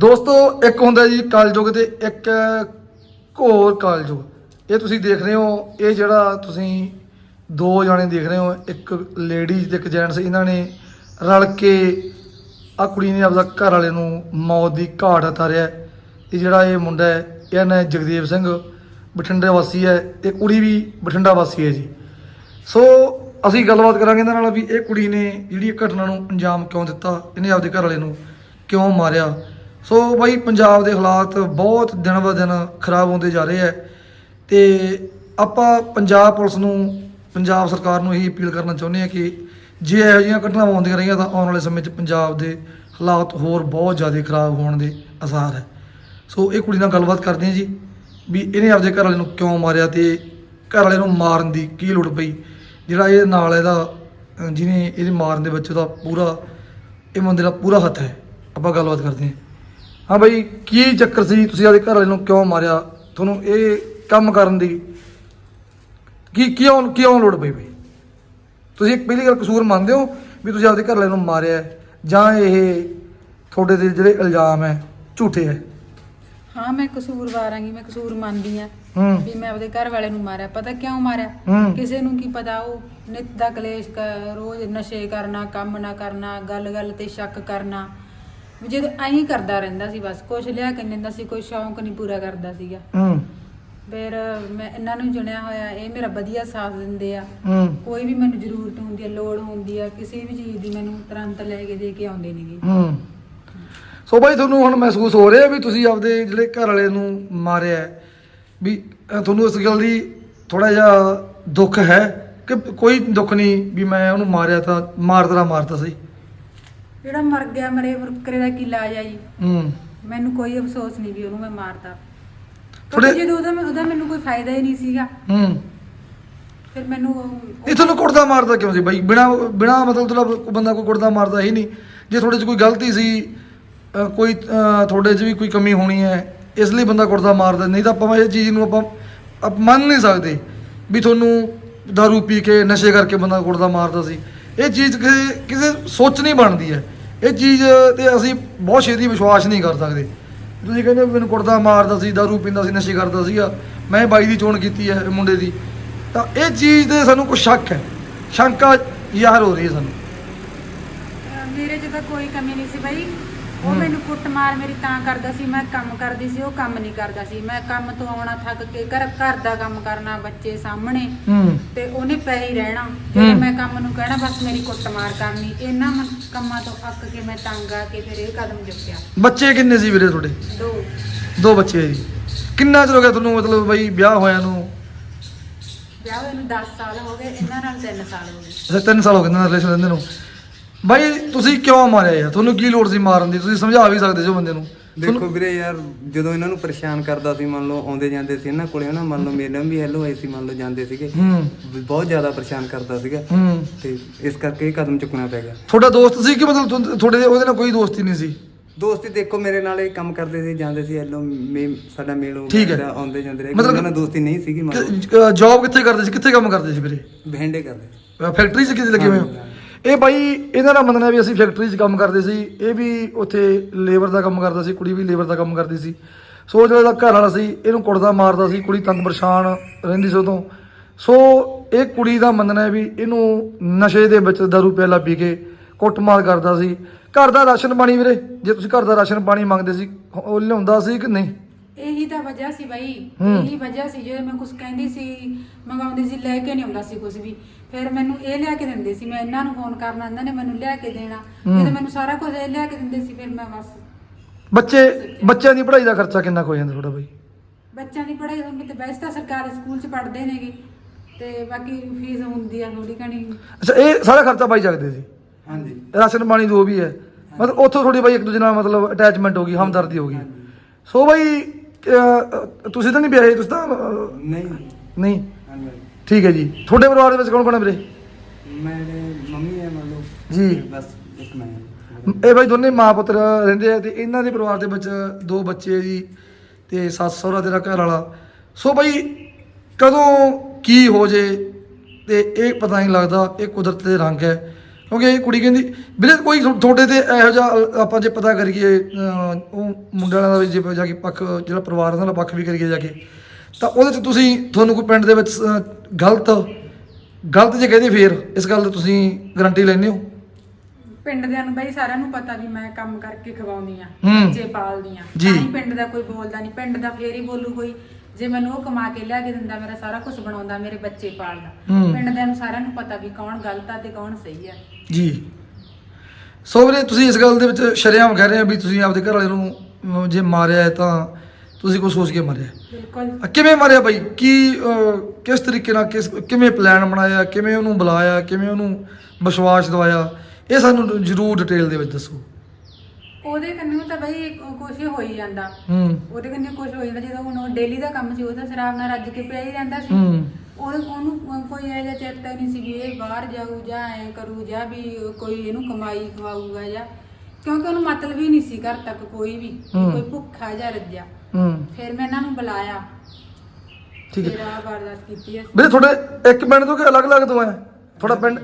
ਦੋਸਤੋ, ਇੱਕ ਹੁੰਦਾ ਜੀ ਕਲਯੁਗ ਤੇ ਇੱਕ ਘੋਰ ਕਲਯੁਗ। ਇਹ ਤੁਸੀਂ ਦੇਖ ਰਹੇ ਹੋ, ਇਹ ਜਿਹੜਾ ਤੁਸੀਂ ਦੋ ਜਾਣੇ ਦੇਖ ਰਹੇ ਹੋ, ਇੱਕ ਲੇਡੀਜ਼ ਤੇ ਇੱਕ ਜੈਂਟਸ ਇਹਨਾਂ ਨੇ ਰਲ ਕੇ ਆ ਕੁੜੀ ਨੇ ਆਪਦਾ ਘਰ ਵਾਲੇ ਨੂੰ ਮੌਤ ਦੀ ਘਾਟ ਉਤਾਰਿਆ। ਹੈ। ਇਹ ਜਿਹੜਾ ਇਹ ਮੁੰਡਾ ਹੈ, ਇਹ ਨਾਂ ਜਗਦੇਵ ਸਿੰਘ ਬਠਿੰਡੇ ਵਾਸੀ ਹੈ ਤੇ ਕੁੜੀ ਵੀ ਬਠਿੰਡਾ ਵਾਸੀ ਹੈ ਜੀ। ਸੋ, ਅਸੀਂ ਗੱਲਬਾਤ ਕਰਾਂਗੇ ਇਹਨਾਂ ਨਾਲ ਵੀ ਇਹ ਕੁੜੀ ਨੇ ਜਿਹੜੀ ਇਹ ਘਟਨਾ ਨੂੰ ਅੰਜਾਮ ਕਿਉਂ ਦਿੱਤਾ, ਇਹਨੇ ਆਪਦੇ ਘਰ ਵਾਲੇ ਨੂੰ ਕਿਉਂ ਮਾਰਿਆ? ਸੋ ਬਾਈ ਪੰਜਾਬ ਦੇ ਹਾਲਾਤ ਬਹੁਤ ਦਿਨ ਬ ਦਿਨ ਖਰਾਬ ਹੁੰਦੇ ਜਾ ਰਹੇ ਆ ਤੇ ਆਪਾਂ ਪੰਜਾਬ ਪੁਲਿਸ ਨੂੰ, ਪੰਜਾਬ ਸਰਕਾਰ ਨੂੰ ਇਹੀ ਅਪੀਲ ਕਰਨਾ ਚਾਹੁੰਦੇ ਆ ਕਿ ਜੇ ਇਹੋ ਜਿਹੀਆਂ ਘਟਨਾਵਾਂ ਆਉਂਦੀਆਂ ਰਹੀਆਂ ਤਾਂ ਆਉਣ ਵਾਲੇ ਸਮੇਂ 'ਚ ਪੰਜਾਬ ਦੇ ਹਾਲਾਤ ਹੋਰ ਬਹੁਤ ਜ਼ਿਆਦਾ ਖਰਾਬ ਹੋਣ ਦੇ ਆਸਾਰ ਹੈ। ਸੋ ਇਹ ਕੁੜੀ ਨਾਲ ਗੱਲਬਾਤ ਕਰਦੇ ਹਾਂ ਜੀ ਵੀ ਇਹਨੇ ਆਪਦੇ ਘਰ ਵਾਲੇ ਨੂੰ ਕਿਉਂ ਮਾਰਿਆ ਤੇ ਘਰ ਵਾਲੇ ਨੂੰ ਮਾਰਨ ਦੀ ਕੀ ਲੋੜ ਪਈ? ਜਿਹੜਾ ਇਹ ਨਾਲ ਇਹਦਾ ਜਿਹਨੇ ਇਹਦੇ ਮਾਰਨ ਦੇ ਵਿੱਚ ਉਹਦਾ ਪੂਰਾ, ਇਹ ਬੰਦੇ ਦਾ ਪੂਰਾ ਹੱਥ ਹੈ। ਆਪਾਂ ਗੱਲਬਾਤ ਕਰਦੇ ਹਾਂ। ਹਾਂ ਬਾਈ ਕੀ ਚੱਕਰ ਸੀ ਤੁਸੀਂ ਆਪਦੇ ਘਰ ਵਾਲੇ ਨੂੰ ਕਿਉਂ ਮਾਰਿਆ? ਤੁਹਾਨੂੰ ਇਹ ਕੰਮ ਕਰਨ ਦੀ ਕੀ ਕਿਉਂ ਕਿਉਂ ਲੋੜ ਪਈ ਬਈ? ਤੁਸੀਂ ਇੱਕ ਪਹਿਲੀ ਗੱਲ ਕਸੂਰ ਮੰਨਦੇ ਹੋ ਵੀ ਤੁਸੀਂ ਆਪਦੇ ਘਰ ਵਾਲੇ ਨੂੰ ਮਾਰਿਆ ਜਾਂ ਇਹ ਤੁਹਾਡੇ ਦੇ ਜਿਹੜੇ ਇਲਜ਼ਾਮ ਹੈ ਝੂਠੇ ਹੈ? ਹਾਂ ਮੈਂ ਕਸੂਰਵਾਰ ਆਂਗੀ ਮੈਂ ਕਸੂਰ ਮੰਨਦੀ ਆ ਹੂੰ। ਵੀ ਮੈਂ ਆਪਦੇ ਘਰ ਵਾਲੇ ਨੂੰ ਮਾਰਿਆ। ਪਤਾ ਕਿਉਂ ਮਾਰਿਆ? ਹੂੰ। ਕਿਸੇ ਨੂੰ ਕੀ ਪਤਾ ਉਹ ਨਿਤ ਦਾ ਕਲੇਸ਼ ਕ- ਰੋਜ਼ ਨਸ਼ੇ ਕਰਨਾ ਕੰਮ ਨਾ ਕਰਨਾ ਗੱਲ-ਗੱਲ ਤੇ ਸ਼ੱਕ ਕਰਨਾ। ਵੀ ਜਦ ਐਂ ਕਰਦਾ ਰਹਿੰਦਾ ਸੀ ਬਸ ਕੁਛ ਲਿਆ ਕੇ ਨੀ ਦਿੰਦਾ ਸੀ ਕੋਈ ਸ਼ੌਂਕ ਨਹੀਂ ਪੂਰਾ ਕਰਦਾ ਸੀਗਾ। ਹੂੰ। ਫਿਰ ਮੈਂ ਇਹਨਾਂ ਨੂੰ ਚੁਣਿਆ ਹੋਇਆ ਇਹ ਮੇਰਾ ਵਧੀਆ ਸਾਥ ਦਿੰਦੇ ਆ। ਹੂੰ। ਕੋਈ ਵੀ ਮੈਨੂੰ ਜ਼ਰੂਰਤ ਹੁੰਦੀ ਹੈ ਲੋੜ ਹੁੰਦੀ ਆ ਕਿਸੇ ਵੀ ਚੀਜ਼ ਦੀ ਮੈਨੂੰ ਤੁਰੰਤ ਲੈ ਕੇ ਦੇ ਕੇ ਆਉਂਦੇ ਨੇਗੇ। ਹੂੰ। ਸੋ ਬਾਈ ਤੁਹਾਨੂੰ ਹੁਣ ਮਹਿਸੂਸ ਹੋ ਰਿਹਾ ਵੀ ਤੁਸੀਂ ਆਪਦੇ ਜਿਹੜੇ ਘਰ ਵਾਲੇ ਨੂੰ ਮਾਰਿਆ ਹੈ, ਵੀ ਤੁਹਾਨੂੰ ਇਸ ਗੱਲ ਦੀ ਥੋੜਾ ਜਿਹਾ ਦੁੱਖ ਹੈ ਕਿ ਕੋਈ ਦੁੱਖ ਨਹੀਂ ਵੀ ਮੈਂ ਉਹਨੂੰ ਮਾਰਿਆ ਤਾਂ ਮਾਰਦਾ ਮਾਰਦਾ ਸਹੀ? ਜਿਹੜਾ ਮਰ ਗਿਆ ਮਰੇ ਮੁਰਕਰੇ ਦਾ ਕੀ ਆ ਜੀ? ਹੂੰ। ਮੈਨੂੰ ਕੋਈ ਅਫਸੋਸ ਨਹੀਂ ਵੀ ਉਹਨੂੰ ਮੈਂ ਮਾਰਤਾ। ਥੋੜੇ- ਜਦੋਂ ਉਹਦਾ ਉਹਦਾ ਮੈਨੂੰ ਕੋਈ ਫਾਇਦਾ ਹੀ ਨਹੀਂ ਸੀਗਾ। ਹੂੰ। ਫਿਰ ਮੈਨੂੰ ਉਹ- ਇਹ ਤੁਹਾਨੂੰ ਕੁੱਟਦਾ ਮਾਰਦਾ ਕਿਉਂ ਸੀ ਬਾਈ? ਬਿਨਾ ਬਿਨਾ ਮਤਲਬ ਕੋਈ ਬੰਦਾ ਕੋਈ ਕੁੱਟਦਾ ਮਾਰਦਾ ਹੀ ਨਹੀਂ। ਜੇ ਤੁਹਾਡੇ 'ਚ ਕੋਈ ਗਲਤੀ ਸੀ ਕੋਈ ਅਹ ਤੁਹਾਡੇ 'ਚ ਵੀ ਕੋਈ ਕਮੀ ਹੋਣੀ ਹੈ ਇਸ ਲਈ ਬੰਦਾ ਕੁੱਟਦਾ ਮਾਰਦਾ ਨਹੀਂ ਤਾਂ ਆਪਾਂ ਇਹ ਚੀਜ਼ ਨੂੰ ਆਪਾਂ ਆਪ ਮੰਨ ਨਹੀਂ ਸਕਦੇ ਵੀ ਤੁਹਾਨੂੰ ਦਾਰੂ ਪੀ ਕੇ ਨਸ਼ੇ ਕਰਕੇ ਬੰਦਾ ਕੁੱਟਦਾ ਮਾਰਦਾ ਸੀ। ਇਹ ਚੀਜ਼ ਕਿਸੇ ਕਿਸੇ ਸੋਚ ਨਹੀਂ ਬਣਦੀ ਹੈ। ਇਹ ਚੀਜ਼ ਤੇ ਅਸੀਂ ਬਹੁਤ ਛੇਤੀ ਵਿਸ਼ਵਾਸ ਨਹੀਂ ਕਰ ਸਕਦੇ। ਤੁਸੀਂ ਕਹਿੰਦੇ ਮੈਨੂੰ ਕੁੜਦਾ ਮਾਰਦਾ ਸੀ, ਦਾਰੂ ਪੀਂਦਾ ਸੀ, ਨਸ਼ੇ ਕਰਦਾ ਸੀਗਾ। ਮੈਂ ਬਾਈ ਦੀ ਚੋਣ ਕੀਤੀ ਹੈ ਮੁੰਡੇ ਦੀ। ਤਾਂ ਇਹ ਚੀਜ਼ ਤੇ ਸਾਨੂੰ ਕੁਝ ਸ਼ੱਕ ਹੈ। ਸ਼ੰਕਾ ਜ਼ਾਹਰ ਹੋ ਰਹੀ ਹੈ ਸਾਨੂੰ। ਮੇਰੇ 'ਚ ਤਾਂ ਕੋਈ ਕਮੀ ਨਹੀਂ ਸੀ ਬਾਈ। ਉਹ। ਮੈਨੂੰ ਕੁੱਟ ਮਾਰ ਤਾਂ ਕਰਦਾ ਸੀ ਮੈਂ ਕੰਮ ਕਰਦੀ ਸੀ ਉਹ ਕੰਮ ਨਹੀਂ ਕਰਦਾ ਸੀ। ਮੈਂ ਕੰਮ ਤੋਂ ਆਉਣਾ ਥੱਕ ਕੇ ਘਰ ਘਰ ਦਾ ਕੰਮ ਕਰਨਾ ਬੱਚੇ ਸਾਹਮਣੇ ਹੂੰ। ਤੇ ਉਹਨੇ ਪੈ ਹੀ ਰਹਿਣਾ। ਜਦੋਂ ਹੂੰ। ਮੈਂ ਕੰਮ ਨੂੰ ਕਹਿਣਾ ਬਸ ਮੇਰੀ ਕੁੱਟ ਮਾਰ ਕਰਨੀ। ਇਹਨਾਂ ਮ- ਕੰਮਾਂ ਤੋਂ ਅੱਕ ਕੇ ਮੈਂ ਤੰਗ ਆ ਕੇ ਫਿਰ ਇਹ ਕਦਮ ਚੁੱਕਿਆ। ਬੱਚੇ ਕਿੰਨੇ ਸੀ ਵੀਰੇ ਤੁਹਾਡੇ? ਦੋ। ਦੋ ਬੱਚੇ ਜੀ। ਕਿੰਨਾ ਚਿਰ ਹੋ ਗਿਆ ਤੁਹਾਨੂੰ ਮਤਲਬ ਬਈ ਵਿਆਹ ਹੋਇਆ ਨੂੰ? ਵਿਆਹ ਹੋਏ ਨੂੰ 10 ਸਾਲ ਹੋ ਗਏ ਇਹਨਾਂ ਨਾਲ 3 ਸਾਲ ਹੋ ਗਏ। ਅੱਛਾ 3 ਸਾਲ ਹੋ ਗਏ ਨਾ ਰਿਲੇਸ਼ਨ ਰਹਿੰਦੇ ਨੂੰ। ਬਾਈ ਤੁਸੀਂ ਕਿਉਂ ਮਾਰਿਆ ਯਾਰ? ਤੁਹਾਨੂੰ ਕੀ ਲੋੜ ਸੀ ਮਾਰਨ ਦੀ? ਤੁਸੀਂ ਸਮਝਾ ਵੀ ਸਕਦੇ ਜੋ ਬੰਦੇ ਨੂੰ। ਦੇਖੋ ਵੀਰੇ ਯਾਰ ਜਦੋਂ ਇਹਨਾਂ ਨੂੰ ਪਰੇਸ਼ਾਨ ਕਰਦਾ ਸੀ ਮੰਨ ਲਓ ਆਉਂਦੇ ਜਾਂਦੇ ਸੀ ਇਹਨਾਂ ਕੋਲੇ ਹਨਾ? ਮੰਨ ਲਓ ਮੇਰੇ ਨਾਲ ਵੀ ਹੈਲੋ ਆਈ ਸੀ ਮੰਨ ਲਓ ਜਾਂਦੇ ਸੀਗੇ। ਬਹੁਤ ਜ਼ਿਆਦਾ ਪਰੇਸ਼ਾਨ ਕਰਦਾ ਸੀਗਾ। ਤੇ ਇਸ ਕਰਕੇ ਇਹ ਕਦਮ ਚੁੱਕਣਾ ਪੈ ਗਿਆ। ਤੁਹਾਡਾ ਦੋਸਤ ਸੀ ਕਿ ਮਤਲਬ ਤੁਹਾ- ਤੁਹਾਡੇ ਉਹਦੇ ਨਾਲ ਕੋਈ ਦੋਸਤੀ ਨਹੀਂ ਸੀ? ਦੋਸਤੀ ਦੇਖੋ ਮੇਰੇ ਨਾਲ ਇਹ ਕੰਮ ਕਰਦੇ ਸੀ ਜਾਂਦੇ ਸੀ ਹੈਲੋ ਮੇ ਸਾਡਾ ਮੇਲ ਹੋ। ਗਿਆ ਆਉਂਦੇ ਜਾਂਦੇ ਰਹੇ। ਮਤਲਬ- ਉਹਨਾਂ ਦੋਸਤੀ ਨਹੀਂ ਸੀਗੀ ਮੰਨ ਲਓ। ਜੌਬ ਕਿੱਥੇ ਕਰਦੇ ਸੀ? ਕਿੱਥੇ ਕੰਮ ਕਰਦੇ ਸੀ ਵੀਰੇ? ਬਹਿੰਡੇ ਕਰਦੇ ਫੈਕਟਰੀ 'ਚ ਕਿਤੇ ਲੱਗੇ ਹੋਏ ਹੋ? ਇਹ ਬਾਈ ਇਹਨਾਂ ਦਾ ਮੰਨਣਾ ਵੀ ਅਸੀਂ ਫੈਕਟਰੀ 'ਚ ਕੰਮ ਕਰਦੇ ਸੀ ਇਹ ਵੀ ਉੱਥੇ ਲੇਬਰ ਦਾ ਕੰਮ ਕਰਦਾ ਸੀ ਕੁੜੀ ਵੀ ਲੇਬਰ ਦਾ ਕੰਮ ਕਰਦੀ ਸੀ। ਸੋ ਜਿਹੜਾ ਇਹਦਾ ਘਰ ਵਾਲਾ ਸੀ ਇਹਨੂੰ ਕੁੱਟਦਾ ਮਾਰਦਾ ਸੀ ਕੁੜੀ ਤੰਗ ਪਰੇਸ਼ਾਨ ਰਹਿੰਦੀ ਸੀ ਉਦੋਂ। ਸੋ ਇਹ ਕੁੜੀ ਦਾ ਮੰਨਣਾ ਹੈ ਵੀ ਇਹਨੂੰ ਨਸ਼ੇ ਦੇ ਵਿੱਚ ਦਾਰੂ ਪਿਆਲਾ ਪੀ ਕੇ ਕੁੱਟਮਾਰ ਕਰਦਾ ਸੀ। ਘਰ ਦਾ ਰਾਸ਼ਨ ਪਾਣੀ ਵੀਰੇ ਜੇ ਤੁਸੀਂ ਘਰ ਦਾ ਰਾਸ਼ਨ ਪਾਣੀ ਮੰਗਦੇ ਸੀ ਉਹ ਲਿਆਉਂਦਾ ਸੀ ਕਿ ਨਹੀਂ? ਇਹੀ ਤਾਂ ਵਜ੍ਹਾ ਸੀ ਬਾਈ। ਇਹੀ ਵਜ੍ਹਾ ਸੀ ਜੇ ਮੈਂ ਕੁਝ ਕਹਿੰਦੀ ਸੀ ਮੰਗਾਉਂਦੀ ਸੀ ਲੈ ਕੇ ਨਹੀਂ ਆਉਂਦਾ ਸੀ ਕੁਝ ਵੀ। ਫਿਰ ਮੈਨੂੰ ਇਹ ਲਿਆ ਕੇ ਦਿੰਦੇ ਸੀ ਮੈਂ ਇਹਨਾਂ ਨੂੰ ਫੋਨ ਕਰਨਾ ਇਹਨਾਂ ਨੇ ਮੈਨੂੰ ਲਿਆ ਕੇ ਦੇਣਾ। ਹੂੰ। ਜਦੋਂ ਮੈਨੂੰ ਸਾਰਾ ਕੁਝ ਇਹ ਲਿਆ ਕੇ ਦਿੰਦੇ ਸੀ ਫਿਰ ਮੈਂ ਬਸ ਬੱਚੇ ਬੱਚਿਆਂ ਦੀ ਪੜ੍ਹਾਈ ਦਾ ਖਰਚਾ ਕਿੰਨਾ ਕੁ ਹੋ ਜਾਂਦਾ ਤੁਹਾਡਾ ਬਾਈ? ਬੱਚਿਆਂ ਦੀ ਪੜ੍ਹਾਈ ਹੁਣ ਤੇ ਵੈਸੇ ਤਾਂ ਸਰਕਾਰੀ ਸਕੂਲ 'ਚ ਪੜ੍ਹਦੇ ਨੇਗੇ ਤੇ ਬਾਕੀ ਫੀਸ ਹੁੰਦੀ ਆ ਥੋੜੀ ਘਣੀ। ਅੱਛਾ ਇਹ ਸਾਰਾ ਖਰਚਾ ਬਾਈ ਚੱਕਦੇ ਸੀ? ਹਾਂਜੀ। ਰਾਸ਼ਨ ਪਾਣੀ ਦੋ ਵੀ ਹੈ ਮਤਲਬ ਉੱਥੋਂ ਥੋੜੀ ਬਾਈ ਇੱਕ ਦੂਜੇ ਨਾਲ ਮਤਲਬ ਅਟੈਚਮੈਂਟ ਹੋ ਗਈ ਹਮਦਰਦੀ ਹੋ ਗਈ। ਸੋ ਬਾਈ ਅਹ, ਤੁਸੀਂ ਤਾਂ ਨਹੀਂ ਵਿਆਹੇ ਤੁਸੀਂ ਤਾਂ ਅਹ, ਨਹੀਂ। ਨਹੀਂ। ਠੀਕ ਹੈ ਜੀ। ਤੁਹਾਡੇ ਪਰਿਵਾਰ ਦੇ ਵਿੱਚ ਕੌਣ ਕੌਣ ਹੈ ਵੀਰੇ? ਮੇਰੇ ਮੰਮੀ ਹੈ ਮੰਨ ਲਓ। ਜੀ। ਬਸ ਇੱਕ ਮੈਂ ਹਾਂ। ਇਹ ਬਾਈ ਦੋਨੇ ਮਾਂ ਪੁੱਤਰ ਰਹਿੰਦੇ ਆ ਤੇ ਇਹਨਾਂ ਦੇ ਪਰਿਵਾਰ ਦੇ ਵਿੱਚ ਦੋ ਬੱਚੇ ਜੀ ਤੇ ਸੱਸ ਸਹੁਰਾ ਤੇਰਾ ਘਰ ਵਾਲਾ। ਸੋ ਬਾਈ ਕਦੋਂ ਕੀ ਹੋ ਜੇ ਤੇ ਇਹ ਪਤਾ ਨਹੀਂ ਲੱਗਦਾ ਇਹ ਕੁਦਰਤ ਦੇ ਰੰਗ ਹੈ। ਕਿਉਂਕਿ ਇਹ ਕੁੜੀ ਕਹਿੰਦੀ ਵੀਰੇ ਕੋਈ ਥੋ- ਤੁਹਾਡੇ ਤੇ ਇਹੋ ਜਿਹਾ ਅ- ਆਪਾਂ ਜੇ ਪਤਾ ਕਰੀਏ ਅ, ਉਹ ਮੁੰਡਿਆਂ ਦਾ ਵੀ ਜੇ ਜਾ ਕੇ ਪੱਖ ਜਿਹੜਾ ਪਰਿਵਾਰ ਦਾ ਪੱਖ ਵੀ ਕਰੀਏ ਜਾ ਕੇ। ਤਾਂ ਉਹਦੇ ਚ ਤੁਸੀਂ ਤੁਹਾਨੂੰ ਕੋਈ ਪਿੰਡ ਦੇ ਵਿੱਚ ਗਲਤ ਗਲਤ ਜੇ ਕਹਦੇ ਫੇਰ ਇਸ ਗੱਲ ਦੀ ਤੁਸੀਂ ਗਾਰੰਟੀ ਲੈਂਦੇ ਹੋ ਪਿੰਡ ਦਿਆਂ ਨੂੰ ਬਈ ਸਾਰਿਆਂ ਨੂੰ ਪਤਾ ਵੀ ਮੈਂ ਕੰਮ ਕਰਕੇ ਖਵਾਉਂਦੀ ਆ ਹੂੰ। ਬੱਚੇ ਪਾਲਦੀ ਆ ਜੀ। ਤਾਂ ਹੀ ਪਿੰਡ ਦਾ ਕੋਈ ਬੋਲਦਾ ਨਹੀਂ ਪਿੰਡ ਦਾ ਫੇਰ ਹੀ ਬੋਲੂ ਕੋਈ ਜੇ ਮੈਨੂੰ ਉਹ ਕਮਾ ਕੇ ਲਿਆ ਕੇ ਦਿੰਦਾ ਮੇਰਾ ਸਾਰਾ ਕੁਝ ਬਣਾਉਂਦਾ ਮੇਰੇ ਬੱਚੇ ਪਾਲਦਾ ਹੂੰ। ਪਿੰਡ ਦਿਆਂ ਨੂੰ ਸਾਰਿਆਂ ਨੂੰ ਪਤਾ ਵੀ ਕੌਣ ਗਲਤ ਆ ਤੇ ਕੌਣ ਸਹੀ ਆ ਜੀ ਸੋ ਵੀਰੇ ਤੁਸੀਂ ਇਸ ਗੱਲ ਦੇ ਵਿੱਚ ਸ਼ਰੇਆਮ ਕਹਿ ਰਹੇ ਹੋ ਵੀ ਤੁਸੀਂ ਆਪਦੇ ਘਰ ਵਾਲੇ ਨੂੰ ਅਮ, ਜੇ ਮਾਰਿਆ ਹੈ ਤਾਂ ਤੁਸੀਂ ਕੁਝ ਸੋਚ ਕੇ ਮਾਰਿਆ। ਬਿਲਕੁਲ। ਕਿਵੇਂ ਮਾਰਿਆ ਬਾਈ? ਕੀ ਕਿਸ ਤਰੀਕੇ ਨਾਲ ਕਿਸ ਕਿਵੇਂ ਪਲਾਨ ਬਣਾਇਆ ਕਿਵੇਂ ਉਹਨੂੰ ਬੁਲਾਇਆ ਕਿਵੇਂ ਉਹਨੂੰ ਵਿਸ਼ਵਾਸ ਦਿਵਾਇਆ? ਇਹ ਸਾਨੂੰ ਜ਼ਰੂਰ ਡਿਟੇਲ ਦੇ ਵਿੱਚ ਦੱਸੋ। ਉਹਦੇ ਕੰਨਿਓ ਤਾਂ ਬਈ ਕੁਝ ਹੋ ਹੀ ਜਾਂਦਾ। ਹੂੰ। ਉਹਦੇ ਕੰਨਿਓ ਕੁਝ ਹੋ ਜਾਂਦਾ ਜਦੋਂ ਹੁਣ ਉਹ ਡੇਲੀ ਦਾ ਕੰਮ ਸੀ ਉਹ ਤਾਂ ਸ਼ਰਾਬ ਨਾਲ ਰੱਜ ਕੇ ਪਿਆ ਹੀ ਰਹਿੰਦਾ ਸੀ। ਹੂੰ। ਉਹ ਉਹਨੂੰ ਕੋਈ ਇਹੋ ਜਿਹਾ ਚੇਤਾ ਨਹੀਂ ਸੀ ਵੀ ਇਹ ਬਾਹਰ ਜਾਊ ਜਾਂ ਐ ਕਰੂ ਜਾਂ ਵੀ ਕੋਈ ਇਹਨੂੰ ਕਮਾਈ ਖਵਾਊਗਾ ਜਾਂ ਕਿਉਂਕਿ ਉਹਨੂੰ ਮਤਲਬ ਹੀ ਨਹੀਂ ਸੀ ਘਰ ਤੱਕ ਕੋਈ ਵੀ ਵੀ। ਕੋਈ ਭੁੱਖਾ ਜਾਂ ਰੱਜਿਆ। ਹੂੰ। ਫਿਰ ਮੈਂ ਇਹਨਾਂ ਨੂੰ ਬੁਲਾਇਆ। ਠੀਕ ਹੈ। ਫਿਰ ਆਹ ਵਾਰਦਾਤ ਕੀਤੀ ਹੈ ਵੀਰੇ ਤੁਹਾਡੇ ਇੱਕ ਪਿੰਡ ਤੋਂ ਕਿ ਅਲੱਗ-ਅਲੱਗ ਤੋਂ ਹੈ? ਤੁਹਾਡਾ ਪਿੰਡ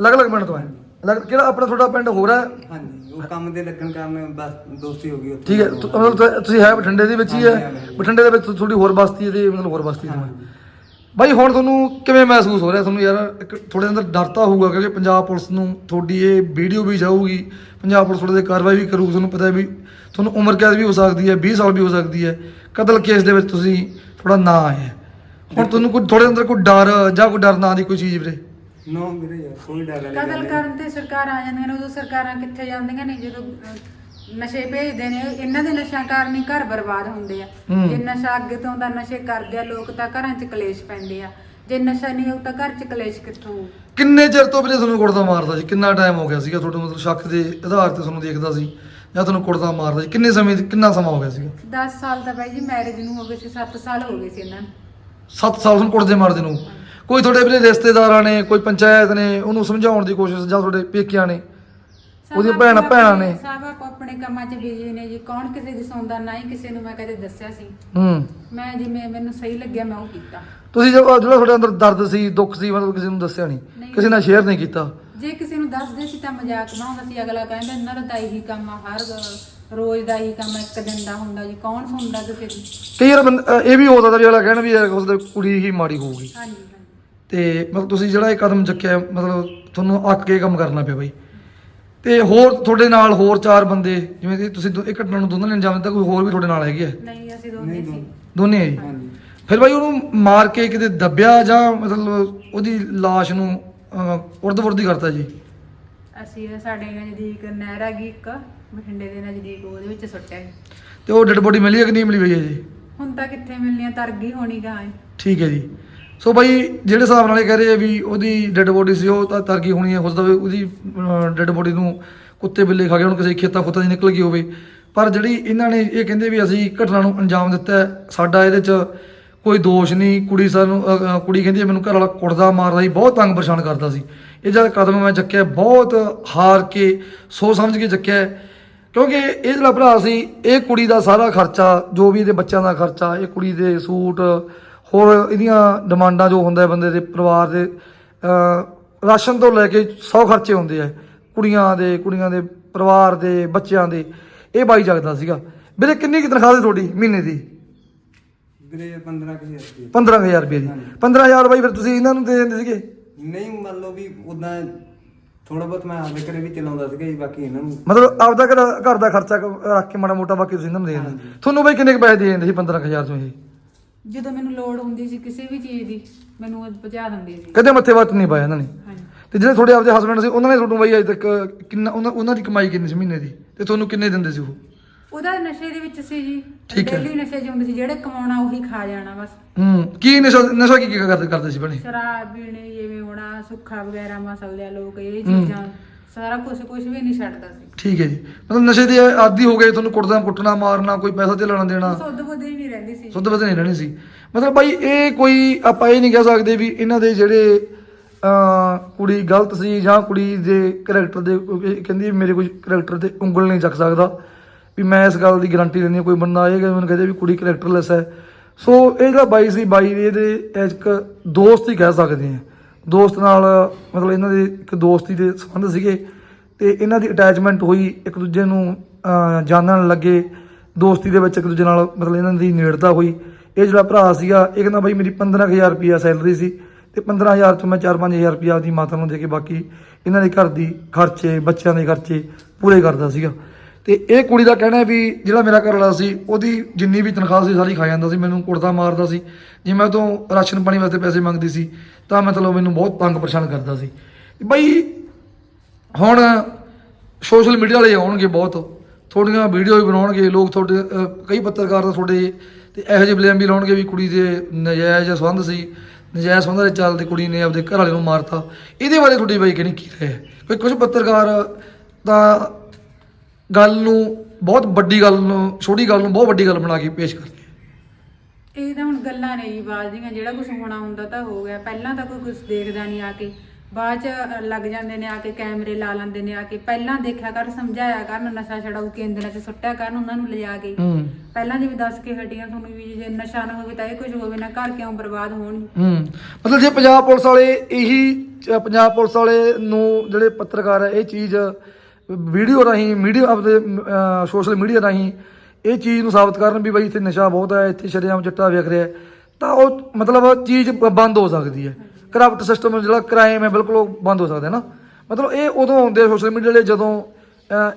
ਅਲੱਗ-ਅਲੱਗ ਪਿੰਡ ਤੋਂ ਹੈ? ਅਲੱਗ ਕਿਹੜਾ ਆਪਣਾ ਤੁਹਾਡਾ ਪਿੰਡ ਹੋਰ ਹੈ? ਹਾਂਜੀ ਉਹ ਕੰਮ ਦੇ ਲੱਗਣ ਕਾਰਨ ਬਸ ਦੋਸਤੀ ਹੋ ਗਈ ਉੱਥੇ। ਠੀਕ ਹੈ ਤੁ- ਮਤਲਬ ਤੁ- ਤੁਸੀਂ ਹੈ ਬਠਿੰਡੇ ਦੇ ਵਿੱਚ ਹੀ ਹੈ। ਬਠਿੰਡੇ ਦੇ ਵਿੱਚ ਥੋੜੀ ਹੋਰ ਬਸਤੀ ਹੈ ਤੇ ਮਤਲਬ ਹੋਰ ਬਸਤੀ ਤੋਂ ਹੈ। ਹਾਂਜੀ। ਬਾਈ ਹੁਣ ਤੁਹਾਨੂੰ ਕਿਵੇਂ ਮਹਿਸੂਸ ਹੋ ਰਿਹਾ? ਤੁਹਾਨੂੰ ਯਾਰ ਇੱਕ ਤੁਹਾਡੇ ਅੰਦਰ ਡਰ ਤਾਂ ਹੋਊਗਾ ਕਿਉਂਕਿ ਪੰਜਾਬ ਪੁਲਿਸ ਨੂੰ ਤੁਹਾਡੀ ਇਹ ਵੀਡੀਓ ਵੀ ਜਾਊਗੀ। ਪੰਜਾਬ ਪੁਲਿਸ ਤੁਹਾਡੇ ਤੇ ਕਾਰਵਾਈ ਵੀ ਕਰੂਗੀ। ਤੁਹਾਨੂੰ ਪਤਾ ਹੈ ਵੀ ਤੁਹਾਨੂੰ ਉਮਰ ਕੈਦ ਵੀ ਹੋ ਸਕਦੀ ਹੈ 20 ਸਾਲ ਵੀ ਹੋ ਸਕਦੀ ਹੈ। ਕਤਲ ਕੇਸ ਦੇ ਵਿੱਚ ਤੁਸੀਂ ਥੋੜਾ ਨਾਂ ਆਇਆ ਹੈ। ਹੁਣ ਤੁਹਾਨੂੰ ਕੋਈ ਤੁਹਾਡੇ ਅੰਦਰ ਕੋਈ ਡਰ ਜਾਂ ਕੋਈ ਡਰ ਨਾਂ ਦੀ ਕੋਈ ਚੀਜ਼ ਵੀਰੇ? ਨੋ ਵੀਰੇ ਯਾਰ ਕੋਈ ਡਰ ਵਾਲੀ ਕਤਲ ਕਰਨ ਤੇ ਸਰਕਾਰ ਆ ਜਾਂਦੀਆਂ ਨੇ ਉਦੋਂ ਸਰਕਾਰਾਂ ਕਿੱਥੇ ਜਾਂਦੀਆਂ ਨੇ? ਜਦੋਂ ਨਸ਼ੇ ਭੇਜਦੇ ਨੇ ਇਹਨਾਂ ਦੇ ਨਸ਼ਿਆਂ ਕਾਰਨ ਹੀ ਘਰ ਬਰਬਾਦ ਹੁੰਦੇ ਆ। ਹੂੰ। ਜੇ ਨਸ਼ਾ ਅੱਗੇ ਤੋਂ ਦਾ ਨਸ਼ੇ ਕਰਦੇ ਆ ਲੋਕ ਤਾਂ ਘਰਾਂ 'ਚ ਕਲੇਸ਼ ਪੈਂਦੇ ਆ। ਜੇ ਨਸ਼ਾ ਨਹੀਂ ਹੋਊ ਤਾਂ ਘਰ 'ਚ ਕਲੇਸ਼ ਕਿੱਥੋਂ ਹੋਊ? ਕਿੰਨੇ ਚਿਰ ਤੋਂ ਵੀਰੇ ਤੁਹਾਨੂੰ ਕੁੜਦਾ ਮਾਰਦਾ ਸੀ? ਕਿੰਨਾ ਟਾਈਮ ਹੋ ਗਿਆ ਸੀਗਾ ਤੁਹਾਡੇ ਮਤਲਬ ਸ਼ੱਕ ਦੇ ਆਧਾਰ ਤੇ ਤੁਹਾਨੂੰ ਦੇਖਦਾ ਸੀ? ਜਾਂ ਤੁਹਾਨੂੰ ਕੁੜਦਾ ਮਾਰਦਾ ਸੀ? ਕਿੰਨੇ ਸਮੇਂ ਕਿੰਨਾ ਸਮਾਂ ਹੋ ਗਿਆ ਸੀਗਾ? 10 ਸਾਲ ਦਾ ਬਾਈ ਜੀ ਮੈਰਿਜ ਨੂੰ ਹੋ ਗਏ ਸੀ 7 ਸਾਲ ਹੋ ਗਏ ਸੀ ਇਹਨਾਂ ਨੂੰ। 7 ਸਾਲ ਤੁਹਾਨੂੰ ਕੁੜਦੇ ਮਾਰਦੇ ਨੂੰ। ਕੋਈ ਤੁਹਾਡੇ ਵੀਰੇ ਰਿਸ਼ਤੇਦਾਰਾਂ ਨੇ ਕੋਈ ਪੰਚਾਇਤ ਨੇ ਉਹਨੂੰ ਸਮਝਾਉਣ ਦੀ ਕੋਸ਼ਿਸ਼ ਜਾਂ ਤੁਹਾਡੇ ਪੇਕਿਆਂ ਨੇ? ਆਪੋ ਭੈਣਾਂ- ਭੈਣਾਂ ਨੇ। ਸਭ ਆਪੋ ਆਪਣੇ ਕੰਮਾਂ 'ਚ ਬਿਜ਼ੀ ਨੇ ਜੀ। ਕੌਣ ਕਿਸੇ ਦੀ ਸੁਣਦਾ ਨਾ ਹੀ ਕਿਸੇ ਨੂੰ ਮੈਂ ਕਦੇ ਦੱਸਿਆ ਸੀ। ਹੂੰ। ਮੈਂ ਜਿਵੇਂ ਮੈਨੂੰ ਸਹੀ ਲੱਗਿਆ ਮੈਂ ਉਹ ਕੀਤਾ। ਤੁਸੀਂ ਜੋ ਜਿਹੜਾ ਤੁਹਾਡੇ ਅੰਦਰ ਦਰਦ ਸੀ ਦੁੱਖ ਸੀ ਮਤਲਬ ਕਿਸੇ ਨੂੰ ਦੱਸਿਆ ਨਹੀਂ? ਨਹੀਂ। ਕਿਸੇ ਨਾਲ ਸ਼ੇਅਰ ਨਹੀਂ ਕੀਤਾ? ਜੇ ਕਿਸੇ ਨੂੰ ਦੱਸਦੇ ਸੀ ਤਾਂ ਮਜ਼ਾਕ ਬਣਾਉਂਦਾ ਸੀ। ਅਗਲਾ ਕਹਿੰਦਾ ਇਹਨਾਂ ਦਾ ਤਾਂ ਇਹੀ ਕੰਮ ਆ ਹਰ ਰੋਜ਼ ਦਾ ਇਹੀ ਕੰਮ ਆ, ਇੱਕ ਦਿਨ ਦਾ ਹੁੰਦਾ ਜੀ। ਕੌਣ ਸੁਣਦਾ ਕਿਸੇ ਦੀ? ਕਈ ਵਾਰ ਬੰਦ- ਅ, ਇਹ ਵੀ ਹੋ ਸਕਦਾ ਵੀ ਅਗਲਾ ਕਹਿਣ ਵੀ ਯਾਰ ਉਸ ਦੀ ਕੁੜੀ ਹੀ ਮਾੜੀ ਹੋਊਗੀ। ਹਾਂਜੀ ਹਾਂਜੀ। ਤੇ ਮਤਲਬ ਤੁਸੀਂ ਜਿਹੜਾ ਇਹ ਕਦਮ ਚੱਕਿਆ ਮਤਲਬ ਤੁਹਾਨੂੰ ਅੱਕ ਕੇ ਕੰਮ ਕਰਨਾ ਪਿਆ ਬਾਈ। ਤੇ ਹੋਰ ਤੁਹਾਡੇ ਨਾਲ ਹੋਰ ਚਾਰ ਬੰਦੇ ਜਿਵੇਂ ਕਿ ਤੁਸੀਂ ਦੋ- ਇਹ ਘਟਨਾ ਨੂੰ ਦੋਨਾਂ ਨੇ ਅੰਜਾਮ ਦਿੱਤਾ ਕੋਈ ਹੋਰ ਵੀ ਤੁਹਾਡੇ ਨਾਲ ਹੈਗੇ ਆ ਨਹੀਂ ਅਸੀਂ ਦੋਨੇ ਨਹੀਂ, ਸੀ। ਦੋਨੇ। ਦੋਨੇ ਹੈ ਜੀ? ਹਾਂਜੀ। ਫਿਰ ਬਾਈ ਉਹਨੂੰ ਮਾਰ ਕੇ ਕਿਤੇ ਦੱਬਿਆ ਜਾਂ ਮਤਲਬ ਉਹਦੀ ਲਾਸ਼ ਨੂੰ ਉਰਦ ਵਰਦੀ ਕਰਤਾ ਜੀ? ਅਸੀਂ ਸਾਡੇ ਨਜ਼ਦੀਕ ਨਹਿਰ ਹੈਗੀ ਇੱਕ ਬਠਿੰਡੇ ਦੇ ਨਜ਼ਦੀਕ ਉਹਦੇ ਵਿੱਚ ਸੁੱਟਿਆ ਸੀ। ਤੇ ਉਹ ਡੈਡ ਬੋਡੀ ਮਿਲੀ ਹੈ ਕਿ ਨਹੀਂ ਮਿਲੀ ਹੋਈ ਹੈ ਜੀ ਹੁਣ ਤਾਂ ਕਿੱਥੇ ਮਿਲਣੀ ਆ ਤਰ ਗਈ ਹੋਣੀ ਗਾਂ ਠੀਕ ਹੈ ਜੀ। ਸੋ ਬਾਈ, ਜਿਹੜੇ ਹਿਸਾਬ ਨਾਲ ਇਹ ਕਹਿ ਰਹੇ ਆ ਵੀ ਉਹਦੀ ਡੈੱਡ ਬੋਡੀ ਸੀ, ਉਹ ਤਾਂ ਤਰਕੀ ਹੋਣੀ ਹੈ ਹੋ ਸਕਦਾ ਉਹਦੀ ਡੈੱਡ ਬੋਡੀ ਨੂੰ ਕੁੱਤੇ ਬਿੱਲੇ ਖਾ ਗਏ ਹੁਣ, ਕਿਸੇ ਖੇਤਾਂ ਖੁੱਤਾਂ ਦੀ ਨਿਕਲ ਗਈ ਹੋਵੇ। ਪਰ ਜਿਹੜੀ ਇਹਨਾਂ ਨੇ ਇਹ ਕਹਿੰਦੇ ਵੀ ਅਸੀਂ ਘਟਨਾ ਨੂੰ ਅੰਜਾਮ ਦਿੱਤਾ ਸਾਡਾ ਇਹਦੇ 'ਚ ਕੋਈ ਦੋਸ਼ ਨਹੀਂ। ਕੁੜੀ ਸਾਨੂੰ ਕੁੜੀ ਕਹਿੰਦੀ ਮੈਨੂੰ ਘਰ ਵਾਲਾ ਕੁੱਟਦਾ, ਮਾਰਦਾ ਸੀ, ਬਹੁਤ ਤੰਗ ਪਰੇਸ਼ਾਨ ਕਰਦਾ ਸੀ। ਇਹ ਜਦ ਕਦਮ ਮੈਂ ਚੱਕਿਆ, ਬਹੁਤ ਹਾਰ ਕੇ, ਸੋਚ ਸਮਝ ਕੇ ਚੱਕਿਆ ਕਿਉਂਕਿ ਇਹ ਜਿਹੜਾ ਭਰਾ ਸੀ, ਇਹ ਕੁੜੀ ਦਾ ਸਾਰਾ ਖਰਚਾ, ਜੋ ਵੀ ਇਹਦੇ ਬੱਚਿਆਂ ਦਾ ਖਰਚਾ, ਇਹ ਕੁੜੀ ਦੇ ਸੂਟ ਹੋਰ ਇਹਦੀਆਂ ਡਿਮਾਂਡਾਂ ਜੋ ਹੁੰਦਾ ਬੰਦੇ ਦੇ ਪਰਿਵਾਰ ਦੇ ਰਾਸ਼ਨ ਤੋਂ ਲੈ ਕੇ 100 ਖਰਚੇ ਹੁੰਦੇ ਆ। ਕੁੜੀਆਂ ਦੇ ਕੁੜੀਆਂ ਦੇ ਪਰਿਵਾਰ ਦੇ ਬੱਚਿਆਂ ਦੇ। ਇਹ ਬਾਈ ਜਗਦਾ ਸੀਗਾ। ਵੀਰੇ ਕਿੰਨੀ ਕੁ ਤਨਖਾਹ ਸੀ ਤੁਹਾਡੀ ਮਹੀਨੇ ਦੀ? ਵੀਰੇ 15000 ਰੁਪਏ। 15000 ਰੁਪਏ ਦੀ। ਹਾਂਜੀ। 15000 ਬਾਈ ਫਿਰ ਤੁਸੀਂ ਇਹਨਾਂ ਨੂੰ ਦੇ ਦਿੰਦੇ ਸੀਗੇ? ਨਹੀਂ ਮੰਨ ਲਓ ਵੀ ਉਦਾਂ ਥੋੜਾ ਬਹੁਤ ਮੈਂ ਆਪਦੇ ਘਰੇ ਵੀ ਚਲਾਉਂਦਾ ਸੀਗਾ ਜੀ ਬਾਕੀ ਇਹਨਾਂ ਨੂੰ ਮਤਲਬ ਆਪਦਾ ਘਰ ਦਾ ਖਰਚਾ ਰੱਖ ਕੇ ਮਾੜਾ ਮੋਟਾ ਬਾਕੀ ਤੁਸੀਂ ਇਹਨਾਂ ਨੂੰ ਦੇ ਦਿੰਦੇ। ਤੁਹਾਨੂੰ ਬਾਈ ਕਿੰਨੇ ਕੁ ਪੈਸੇ ਦੇ ਦਿੰਦੇ ਸੀ 15000 ਤੋਂ ਇਹ? ਜਦੋਂ ਮੈਨੂੰ ਲੋੜ ਹੁੰਦੀ ਸੀ ਕਿਸੇ ਵੀ ਚੀਜ਼ ਦੀ ਮੈਨੂੰ ਉਹ ਪਹੁੰਚਾ ਦਿੰਦੇ ਸੀ। ਕਦੇ ਮੱਥੇ ਵੱਟ ਨਹੀਂ ਪਾਇਆ ਇਹਨਾਂ ਨੇ। ਹਾਂਜੀ। ਤੇ ਜਿਹੜੇ ਤੁਹਾਡੇ ਆਪਦੇ ਹਸਬੰਡ ਸੀ ਉਹਨਾਂ ਨੇ ਤੁਹਾਨੂੰ ਬਾਈ ਅਜੇ ਤੱਕ ਕਿੰਨਾ ਉਹਨਾਂ ਉਹਨਾਂ ਦੀ ਕਮਾਈ ਕਿੰਨੀ ਸੀ ਮਹੀਨੇ ਦੀ? ਤੇ ਤੁਹਾਨੂੰ ਕਿੰਨੇ ਦਿੰਦੇ ਸੀ ਉਹ? ਉਹਦਾ ਨਸ਼ੇ ਦੇ ਵਿੱਚ ਸੀ ਜੀ। ਠੀਕ ਹੈ। ਡੇਲੀ ਨਸ਼ੇ 'ਚ ਹੁੰਦੇ ਸੀ ਜਿਹੜੇ ਕਮਾਉਣਾ ਉਹੀ ਖਾ ਜਾਣਾ ਬਸ। ਹੂੰ ਕੀ ਨਸ਼ਾ ਨਸ਼ਾ ਕੀ ਕੀ ਕਰਦੇ ਕਰਦੇ ਸੀ ਬਣੇ ਸ਼ਰਾਬ ਪੀਣੇ ਜਿਵੇਂ ਹੋਣਾ ਸੁੱਖਾ ਵਗੈਰਾ ਮਸਲਦੇ ਆ ਲੋਕ ਇਹ ਹੂੰ। ਚੀਜ਼ਾਂ ਸਾਰਾ ਕੁਝ ਕੁਝ ਵੀ ਨਹੀਂ ਛੱਡਦਾ ਸੀ। ਠੀਕ ਹੈ ਜੀ। ਮਤਲਬ ਨਸ਼ੇ ਦੇ ਆਦੀ ਹੋ ਗਏ ਤੁਹਾਨੂੰ ਕੁੱਟਦਾ ਕੁੱਟਣਾ ਮਾਰਨਾ ਕੋਈ ਪੈਸਾ ਤੇ ਲੈਣਾ ਦੇਣਾ। ਸੁੱਧ ਬੁੱਧ ਹੀ ਨਹੀਂ ਰਹਿੰਦੀ ਸੀ। ਸੁੱਧ ਬਦੇ ਨਹੀਂ ਰਹਿਣੀ ਸੀ। ਮਤਲਬ ਬਾਈ ਇਹ ਕੋਈ ਆਪਾਂ ਇਹ ਨਹੀਂ ਕਹਿ ਸਕਦੇ ਵੀ ਇਹਨਾਂ ਦੇ ਜਿਹੜੇ ਕੁੜੀ ਗਲਤ ਸੀ ਜਾਂ ਕੁੜੀ ਦੇ ਕੈਰੈਕਟਰ ਦੇ ਕਹਿੰਦੀ ਮੇਰੇ ਕੋਈ ਕੈਰੈਕਟਰ ਤੇ ਉਂਗਲ ਨਹੀਂ ਚੱਕ ਸਕਦਾ। ਵੀ ਮੈਂ ਇਸ ਗੱਲ ਦੀ ਗਾਰੰਟੀ ਲੈਂਦੀ ਹਾਂ ਕੋਈ ਬੰਦਾ ਆਏਗਾ ਮੈਨੂੰ ਕਹਦੇ ਵੀ ਕੁੜੀ ਕੈਰੈਕਟਰਲੈਸ ਹੈ। ਸੋ ਇਹ ਜਿਹੜਾ ਬਾਈ ਸੀ ਬਾਈ ਦੇ ਇਹਦੇ ਇੱਕ ਦੋਸਤ ਹੀ ਕਹਿ ਸਕਦੇ ਆ ਦੋਸਤ ਨਾਲ ਮਤਲਬ ਇਹਨਾਂ ਦੇ ਇੱਕ ਦੋਸਤੀ ਦੇ ਸੰਬੰਧ ਸੀਗੇ ਤੇ ਇਹਨਾਂ ਦੀ ਅਟੈਚਮੈਂਟ ਹੋਈ ਇੱਕ ਦੂਜੇ ਨੂੰ ਅਹ, ਜਾਣਨ ਲੱਗੇ। ਦੋਸਤੀ ਦੇ ਵਿੱਚ ਇੱਕ ਦੂਜੇ ਨਾਲ ਮਤਲਬ ਇਹਨਾਂ ਦੀ ਨੇੜਤਾ ਹੋਈ। ਇਹ ਜਿਹੜਾ ਭਰਾ ਸੀਗਾ ਇਹ ਕਹਿੰਦਾ ਬਾਈ ਮੇਰੀ 15000 ਰੁਪਿਆ ਸੈਲਰੀ ਸੀ ਤੇ 15000 ਤੋਂ ਮੈਂ 4-5000 ਰੁਪਿਆ ਆਪਦੀ ਮਾਤਾ ਨੂੰ ਦੇ ਕੇ ਬਾਕੀ ਇਹਨਾਂ ਦੇ ਘਰ ਦੀ ਖਰਚੇ ਬੱਚਿਆਂ ਦੇ ਖਰਚੇ ਪੂਰੇ ਕਰਦਾ ਸੀਗਾ। ਤੇ ਇਹ ਕੁੜੀ ਦਾ ਕਹਿਣਾ ਵੀ ਜਿਹੜਾ ਮੇਰਾ ਘਰ ਵਾਲਾ ਸੀ, ਉਹਦੀ ਜਿੰਨੀ ਵੀ ਤਨਖਾਹ ਸੀ, ਸਾਰੀ ਖਾ ਜਾਂਦਾ ਸੀ, ਮੈਨੂੰ ਕੁੜਦਾ ਮਾਰਦਾ ਸੀ। ਜੇ ਮੈਂ ਤੋਂ ਰਾਸ਼ਨ ਪਾਣੀ ਵਾਸਤੇ ਪੈਸੇ ਮੰਗਦੀ ਸੀ, ਤਾਂ ਮਤਲਬ ਮੈਨੂੰ ਬਹੁਤ ਤੰਗ ਪਰੇਸ਼ਾਨ ਕਰਦਾ ਸੀ। ਬਈ, ਹੁਣ ਸੋਸ਼ਲ ਮੀਡੀਆ ਵਾਲੇ ਆਉਣਗੇ ਬਹੁਤ ਥੋੜੀਆਂ ਵੀਡੀਓ ਵੀ ਬਣਾਉਣਗੇ, ਲੋਕ ਤੁਹਾਡੇ ਕਈ ਪੱਤਰਕਾਰ ਤਾਂ ਤੁਹਾਡੇ ਤੇ ਇਹੋ ਜਿਹੇ ਬਲੇਮ ਵੀ ਲਾਉਣਗੇ ਵੀ ਕੁੜੀ ਦੇ ਨਜਾਇਜ਼ ਸੰਬੰਧ ਸੀ, ਨਜਾਇਜ਼ ਸੰਬੰਧਾਂ ਦੇ ਚੱਲਦੇ ਕੁੜੀ ਨੇ ਆਪਦੇ ਘਰ ਵਾਲੇ ਨੂੰ ਮਾਰਤਾ। ਇਹਦੇ ਬਾਰੇ ਤੁਹਾਡੀ ਬਾਈ ਕਹਿੰਦੀ ਕੀ ਹੈ? ਕੋਈ ਕੁਝ ਪੱਤਰਕਾਰ ਤਾਂ ਗੱਲ ਨੂੰ ਬਹੁਤ ਵੱਡੀ ਗੱਲ ਨੂੰ ਛੋਟੀ ਗੱਲ ਨੂੰ ਬਹੁਤ ਵੱਡੀ ਗੱਲ ਬਣਾ ਕੇ ਪੇਸ਼ ਕਰਦੇ ਆ। ਇਹ ਤਾਂ ਹੁਣ ਗੱਲਾਂ ਨੇ ਜੀ ਬਾਅਦ ਦੀਆਂ ਜਿਹੜਾ ਕੁਝ ਹੋਣਾ ਹੁੰਦਾ ਤਾਂ ਹੋ ਗਿਆ। ਪਹਿਲਾਂ ਤਾਂ ਕੋਈ ਕੁਝ ਦੇਖਦਾ ਨਹੀਂ ਆ ਕੇ। ਬਾਅਦ ਚ ਲੱਗ ਜਾਂਦੇ ਨੇ ਆ ਕੇ ਕੈਮਰੇ ਲਾ ਲੈਂਦੇ ਨੇ ਆ ਕੇ। ਪਹਿਲਾਂ ਦੇਖਿਆ ਕਰ ਸਮਝਾਇਆ ਕਰਨ ਨਸ਼ਾ ਛਡਾਊ ਕੇਂਦਰਾਂ 'ਚ ਸੁੱਟਿਆ ਕਰਨ ਉਹਨਾਂ ਨੂੰ ਲਿਜਾ ਕੇ। ਹੂੰ। ਪਹਿਲਾਂ ਜਿਵੇਂ ਦੱਸ ਕੇ ਹਟੀਆਂ ਤੁਹਾਨੂੰ ਵੀ ਜੇ ਨਸ਼ਾ ਨਾ ਹੋਵੇ ਤਾਂ ਇਹ ਕੁਝ ਹੋਵੇ ਨਾ ਘਰ ਕਿਉਂ ਬਰਬਾਦ ਹੋਣ? ਹੂੰ। ਮਤਲਬ ਜੇ ਪੰਜਾਬ ਪੁਲਿਸ ਵਾਲੇ ਇਹੀ ਪੰਜਾਬ ਪੁਲਿਸ ਵਾਲੇ ਨੂੰ ਜਿਹੜੇ ਪੱਤਰਕਾਰ ਹੈ ਇਹ ਚੀਜ਼ ਵੀਡੀਓ ਰਾਹੀਂ, ਮੀਡੀਆ ਆਪਦੇ ਸੋਸ਼ਲ ਮੀਡੀਆ ਰਾਹੀਂ ਇਹ ਚੀਜ਼ ਨੂੰ ਸਾਬਤ ਕਰਨ ਵੀ ਬਈ ਇੱਥੇ ਨਸ਼ਾ ਬਹੁਤ ਹੈ, ਇੱਥੇ ਸ਼ਰੇਆਮ ਚਿੱਟਾ ਵਿਕ ਰਿਹਾ ਤਾਂ ਉਹ ਮਤਲਬ ਚੀਜ਼ ਬੰਦ ਹੋ ਸਕਦੀ ਹੈ। ਕਰਪਟ ਸਿਸਟਮ ਜਿਹੜਾ ਕ੍ਰਾਈਮ ਹੈ, ਬਿਲਕੁਲ ਉਹ ਬੰਦ ਹੋ ਸਕਦਾ ਹੈ ਨਾ। ਮਤਲਬ ਇਹ ਉਦੋਂ ਹੁੰਦੇ ਸੋਸ਼ਲ ਮੀਡੀਆ ਵਾਲੇ ਜਦੋਂ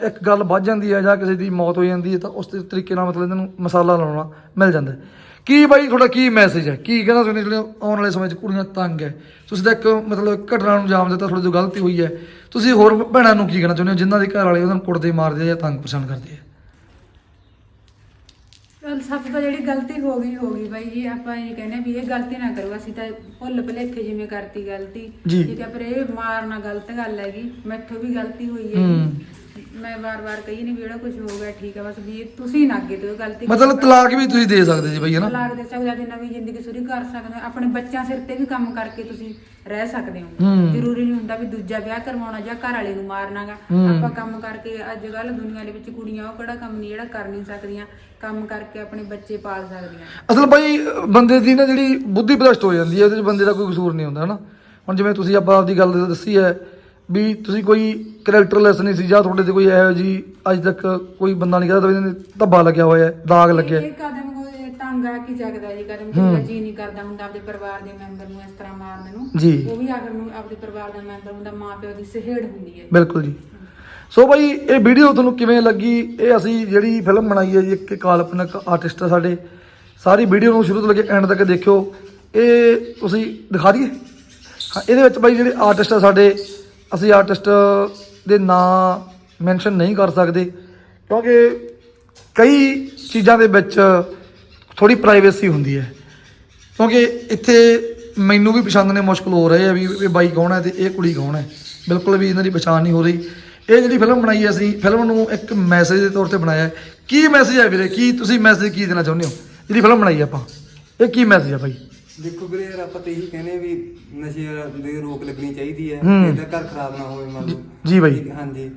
ਇੱਕ ਗੱਲ ਵੱਧ ਜਾਂਦੀ ਹੈ ਜਾਂ ਕਿਸੇ ਦੀ ਮੌਤ ਹੋ ਜਾਂਦੀ ਹੈ ਤਾਂ ਉਸ ਤਰੀਕੇ ਨਾਲ ਮਤਲਬ ਇਹਨਾਂ ਨੂੰ ਮਸਾਲਾ ਲਾਉਣਾ ਮਿਲ ਜਾਂਦਾ ਕੀ ਬਾਈ ਤੁਹਾਡਾ ਕੀ ਮੈਸੇਜ ਹੈ? ਕੀ ਕਹਿੰਦਾ ਤੁਸੀਂ ਜਿਹੜੇ ਆਉਣ ਵਾਲੇ ਸਮੇਂ 'ਚ ਕੁੜੀਆਂ ਤੰਗ ਹੈ? ਤੁਸੀਂ ਤਾਂ ਇੱਕ ਮਤਲਬ ਘਟਨਾ ਨੂੰ ਅੰਜਾਮ ਦਿੱਤਾ, ਤੁਹਾਡੀ ਜੋ ਗਲਤੀ ਹੋਈ ਹੈ। ਤੁਸੀਂ ਹੋਰ ਭੈਣਾਂ ਨੂੰ ਕੀ ਕਹਿਣਾ ਚਾਹੁੰਦੇ ਹੋ? ਜਿਨ੍ਹਾਂ ਦੇ ਘਰ ਵਾਲੇ ਉਹਨਾਂ ਨੂੰ ਕੁੱਟਦੇ ਮਾਰਦੇ ਆ ਜਾਂ ਤੰਗ ਪਛਾਣ ਕਰਦੇ ਆ? ਚੱਲ ਸਭ ਤੋਂ ਜਿਹੜੀ ਗਲਤੀ ਹੋ ਗਈ ਹੋ ਗਈ ਬਾਈ ਜੀ। ਆਪਾਂ ਇਹ ਕਹਿੰਦੇ ਵੀ ਇਹ ਗਲਤੀ ਨਾ ਕਰੋ। ਅਸੀਂ ਤਾਂ ਭੁੱਲ ਭੁਲੇਖੇ ਜਿਵੇਂ ਕਰਤੀ ਗਲਤੀ। ਜੀ। ਠੀਕ ਹੈ ਪਰ ਇਹ ਮਾਰਨਾ ਗਲਤ ਗੱਲ ਹੈਗੀ। ਮੈਥੋਂ ਵੀ ਗਲਤੀ ਹੋਈ ਹੂੰ। ਹੈ। ਮੈਂ ਵਾਰ-ਵਾਰ ਕਹੀ ਨਹੀਂ ਵੀ ਜਿਹੜਾ ਕੁਝ ਹੋ ਗਿਆ ਠੀਕ ਹੈ ਬਸ ਵੀ ਤੁਸੀਂ ਨਾ ਅੱਗੇ ਤੋਂ ਇਹ ਗਲਤੀ ਮਤਲਬ ਤਲਾਕ ਵੀ ਤੁਸੀਂ ਦੇ ਸਕਦੇ ਜੀ ਬਾਈ ਹੈ ਨਾ? ਤਲਾਕ ਦੇ ਸਕਦੇ ਹੋ ਨਵੀਂ ਜ਼ਿੰਦਗੀ ਸ਼ੁਰੂ ਕਰ ਸਕਦੇ ਹੋ। ਆਪਣੇ ਬੱਚਿਆਂ ਸਿਰ ਤੇ ਵੀ ਕੰਮ ਕਰਕੇ ਤੁਸੀਂ ਰਹਿ ਸਕਦੇ ਹੋ। ਹੂੰ। ਜ਼ਰੂਰੀ ਨਹੀਂ ਹੁੰਦਾ ਵੀ ਦੂਜਾ ਵਿਆਹ ਕਰਵਾਉਣਾ ਜਾਂ ਘਰ ਵਾਲੇ ਨੂੰ ਮਾਰਨਾਗਾ। ਹੂੰ। ਆਪਾਂ ਕੰਮ ਕਰਕੇ ਅੱਜ ਕੱਲ ਦੁਨੀਆ ਦੇ ਵਿੱਚ ਕੁੜੀਆਂ ਉਹ ਕਿਹੜਾ ਕੰਮ ਨਹੀਂ ਜਿਹੜਾ ਕਰ ਨਹੀਂ ਸਕਦੀਆਂ। ਕੰਮ ਕਰਕੇ ਆਪਣੇ ਬੱਚੇ ਪਾਲ ਸਕਦੀਆਂ। ਅਸਲ ਬਾਈ ਬੰਦੇ ਦੀ ਨਾ ਜਿਹੜੀ ਬੁੱਧੀ ਭ੍ਰਸ਼ਟ ਹੋ ਜਾਂਦੀ ਹੈ ਉਹਦੇ 'ਚ ਬੰਦੇ ਦਾ ਕੋਈ ਕਸੂਰ ਨਹੀਂ ਹੁੰਦਾ ਹਨਾ ਹੁਣ ਜਿਵੇਂ ਤੁਸੀਂ ਆਪਾਂ ਆਪਦੀ ਗੱਲ ਦੱਸੀ ਹੈ ਵੀ ਤੁਸੀਂ ਕੋਈ ਕੈਰੈਕਟਰਲੈਸ ਨਹੀਂ ਸੀ ਜਾਂ ਤੁਹਾਡੇ ਤੇ ਕੋਈ ਇਹੋ ਜੀ ਅੱਜ ਤੱਕ ਕੋਈ ਬੰਦਾ ਨਹੀਂ ਕਹਿੰਦਾ ਵੀ ਧੱਬਾ ਲੱਗਿਆ ਹੋਇਆ ਹੈ ਦਾਗ ਲੱਗਿਆ ਹੈ। ਇਹ ਕਦਮ ਕੋਈ ਤੰਗ ਆ ਕੀ ਜਗਦਾ ਜੀ ਕਦਮ ਹੂੰ। ਕਿਸੇ ਦਾ ਜੀ ਨਹੀਂ ਕਰਦਾ ਹੁੰਦਾ ਆਪਣੇ ਪਰਿਵਾਰ ਦੇ ਮੈਂਬਰ ਨੂੰ ਇਸ ਤਰ੍ਹਾਂ ਮਾਰਨ ਨੂੰ। ਜੀ। ਉਹ ਵੀ ਆਖਰ ਨੂੰ ਆਪਣੇ ਪਰਿਵਾਰ ਦਾ ਮੈਂਬਰ ਹੁੰਦਾ ਮਾਂ ਪਿਓ ਦੀ ਸਹਿੜ ਹੁੰਦੀ ਹੈ। ਬਿਲਕੁਲ ਜੀ। ਸੋ ਭਾਈ ਇਹ ਵੀਡੀਓ ਤੁਹਾਨੂੰ ਕਿਵੇਂ ਲੱਗੀ? ਇਹ ਅਸੀਂ ਜਿਹੜੀ ਫਿਲਮ ਬਣਾਈ ਹੈ ਜੀ ਇੱਕ ਕਾਲਪਨਿਕ ਆਰਟਿਸਟ ਆ ਸਾਡੇ। ਸਾਰੀ ਵੀਡੀਓ ਨੂੰ ਸ਼ੁਰੂ ਤੋਂ ਲੈ ਕੇ ਐਂਡ ਤੱਕ ਦੇਖਿਓ। ਇਹ ਤੁਸੀਂ ਦਿਖਾ ਦਈਏ? ਹਾਂ ਇਹਦੇ ਵਿੱਚ ਭਾਈ ਜਿਹੜੇ ਆਰਟਿਸਟ ਆ ਸਾਡੇ ਅਸੀਂ ਆਰਟਿਸਟ ਦੇ ਨਾਂ ਮੈਂਸ਼ਨ ਨਹੀਂ ਕਰ ਸਕਦੇ, ਕਿਉਂਕਿ ਕਈ ਚੀਜ਼ਾਂ ਦੇ ਵਿੱਚ ਥੋੜੀ ਪ੍ਰਾਈਵੇਸੀ ਹੁੰਦੀ ਹੈ। ਕਿਉਂਕਿ ਇੱਥੇ ਮੈਨੂੰ ਵੀ ਪਛਾਣਨੇ ਮੁਸ਼ਕਲ ਹੋ ਰਹੇ ਆ ਵੀ ਇਹ ਬਾਈ ਕੌਣ ਹੈ ਤੇ ਇਹ ਕੁੜੀ ਕੌਣ ਹੈ। ਬਿਲਕੁਲ ਵੀ ਇਹਨਾਂ ਦੀ ਪਛਾਣ ਨਹੀਂ ਹੋ ਰਹੀ। ਇਹ ਜਿਹੜੀ ਫਿਲਮ ਬਣਾਈ ਹੈ ਅਸੀਂ ਫਿਲਮ ਨੂੰ ਇੱਕ ਮੈਸੇਜ ਦੇ ਤੌਰ ਤੇ ਬਣਾਇਆ ਕੀ ਮੈਸੇਜ ਹੈ ਵੀਰੇ? ਕੀ ਤੁਸੀਂ ਮੈਸੇਜ ਕੀ ਦੇਣਾ ਚਾਹੁੰਦੇ ਹੋ? ਜਿਹੜੀ ਫਿਲਮ ਬਣਾਈ ਆਪਾਂ। ਇਹ ਕੀ ਮੈਸੇਜ ਹੈ ਬਾਈ? ਦੇਖੋ ਵੀਰੇ ਯਾਰ ਆਪਾਂ ਤਾਂ ਇਹੀ ਕਹਿੰਦੇ ਆ ਵੀ ਨਸ਼ੇ ਦੀ ਰੋਕ ਲੱਗਣੀ ਚਾਹੀਦੀ ਹੈ ਹੂੰ। ਇਹਦਾ ਘਰ ਖਰਾਬ ਨਾ ਹੋਵੇ ਮੰਨ ਲਓ ਜੀ ਬਾਈ। ਠੀਕ- ਹਾਂਜੀ